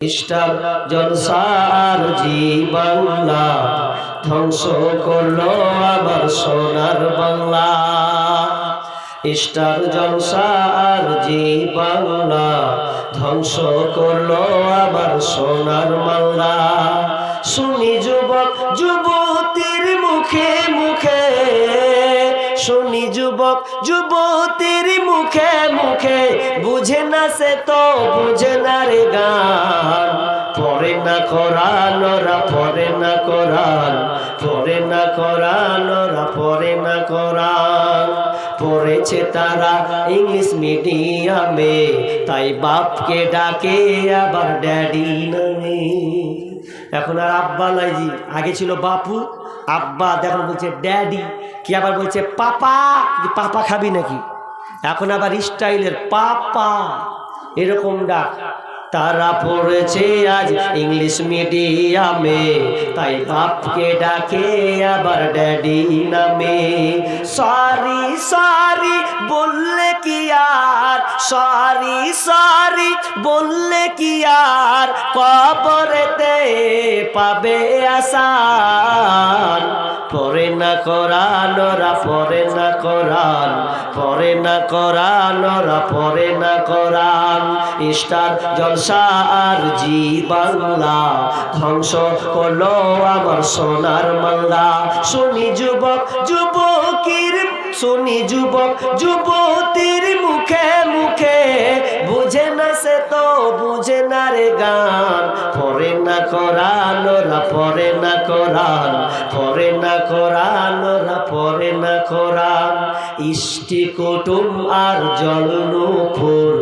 Easter জলসার জি বাংলা ধ্বংস করল আমার সোনার বাংলা। ইস্টার জলসার জি বাংলা ধ্বংস করল আমার সোনার বাংলা। শুনি যুবক, যুবতীর মুখে মুখে, শুনি যুবক, যুবতীর বুঝে না সে তো বুঝে না রে গান। পরে না কোরআন, ওরা পরে না কোরআন। পরে না কোরআন, ওরা পরে না কোরআন। পড়েছে তারা ইংলিশ মিডিয়ামে, তাই বাপকে ডাকে আবার ড্যাডি নামে। এখন আর আব্বা লাইজি আগে ছিল বাপু, আব্বা এখন বলছে ড্যাডি, কি আবার বলছে পাপা পাপা খাবি নাকি? এখন আবার স্টাইলের পাপা। এরকম ডাক তারা পড়েছে আজ ইংলিশ মিডিয়ামে, তাই বাপকে ডাকে আবার ড্যাডি নামে। সরি সরি বললে কি আর? সরি সরি, বললে কি আর? কবরেতে পাবে আসান পরে না কোরআন, ওরা পরে না কোরআন। পরে না কোরআন, ওরা পরে না কোরআন। ইস্টার জলসা আর জি বাংলা। ধ্বংস করল আমার সোনার মাল্লা শুনি যুবক যুবকির শুনি যুবক, যুবতীর মুখে বুঝে না রে গান। পরে না করান, ওরা পরে না করান। পরে না করান, ওরা পরে না করান। ইষ্টি কুটুম আর জলনুপুর,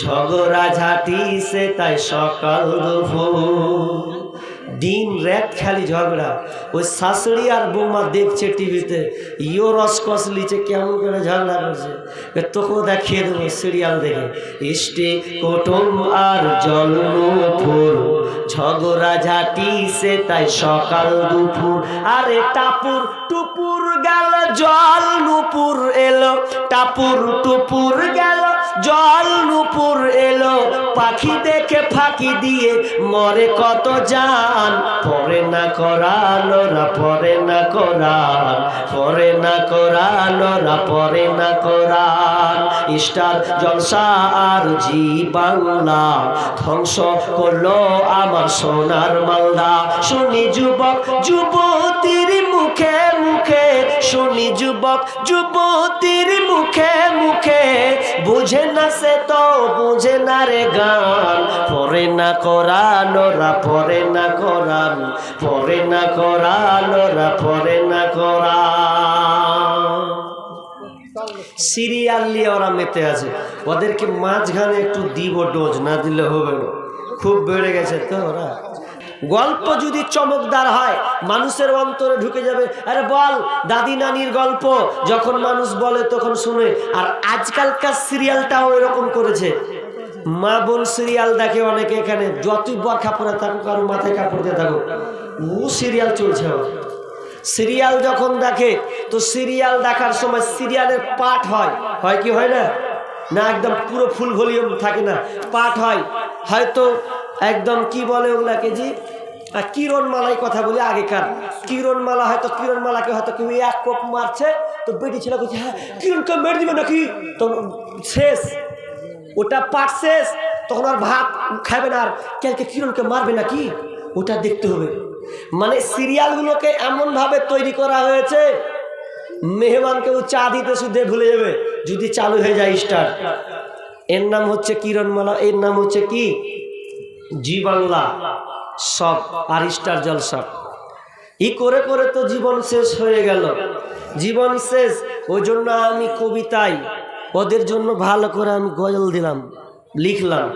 ঝগড়া ঝাঁটি সে তাই সকাল দুপুর। দিন রাত খালি ঝগড়া। ওই শাশুড়ি আর বৌমা দেখছে টিভিতে ইও রসকস লিচে কেমন করে ঝগড়া করছে। তোকেও দেখিয়ে দেবো সিরিয়াল দেখে। ইষ্টি কুটুম আর জলনুপুর ঝগড়া ঝাঁটি সে তাই সকাল দুপুর। আরে টাপুর টুপুর গেল, জল নুপুর এলো। টাপুর টুপুর গেল জল নুপুর এলো, পাখি দেখে ফাঁকি দিয়ে মরে কত জান পরে না করান ওরা পরে না করান পরে না করান ওরা পরে না করান স্টার জলসা আর জি বাংলা ধ্বংস করল আমার সোনার মালদা। শুনি যুবক, যুবতীর মুখে মুখে, শুনি যুবক, যুবতীর মুখে মুখে, বুঝে না সে তো বুঝে না রে গান। পরে না করান ওরা পরে না করান পরে না করান ওরা পরে না করান সিরিয়াল নিয়ে ওরা মেতে আছে। ওদেরকে মাঝখানে একটু দিব ডোজ, না দিলে হবে না। খুব বেড়ে গেছে তো ওরা। গল্প যদি চমকদার হয়, মানুষের অন্তরে ঢুকে যাবে, আরে বল, দাদি নানির গল্প। যখন মানুষ বলে, তখন শুনে। আর আজকালকার সিরিয়ালটাও এরকম করেছে। মা বোন সিরিয়াল দেখে অনেকে এখানে, যতই বরখা পরে থাকুক আর মাথায় কাপড় দিয়ে থাকুক, ও সিরিয়াল চলছে সিরিয়াল যখন দেখে, তো সিরিয়াল দেখার সময় সিরিয়ালের পাঠ হয়। হয় কি হয় না? না, একদম পুরো ফুল ভলিউম থাকে না। পাঠ হয়। হয়তো একদম কি বলে ওগুলাকে জি? কিরণমালাই কথা বলি আগেকার। কিরণমালা হয়তো কিরণমালাকে হয়তো কেউ এক কোপ মারছে, তো বেটি ছেলে বলছে হ্যাঁ কিরণকে মেরে দিবে নাকি? তো শেষ। ওটা পাঠ শেষ। তখন আর ভাত খাবে না আর কালকে কিরণকে মারবে নাকি? ওটা দেখতে হবে। মানে সিরিয়ালগুলোকে এমনভাবে তৈরি করা হয়েছে, মেহমানকে ও চা দিতে শুধু ভুলে যাবে, যদি চালু হয়ে যায় স্টার এর নাম হচ্ছে কিরণমালা, এর নাম হচ্ছে কি? জি বাংলা সব আর স্টার জলসব ই করে করে তো জীবন শেষ হয়ে গেল। জীবন শেষ, ওই জন্য আমি কবিতায়, ওদের জন্য ভালো করে আমি গজল দিলাম, লিখলাম।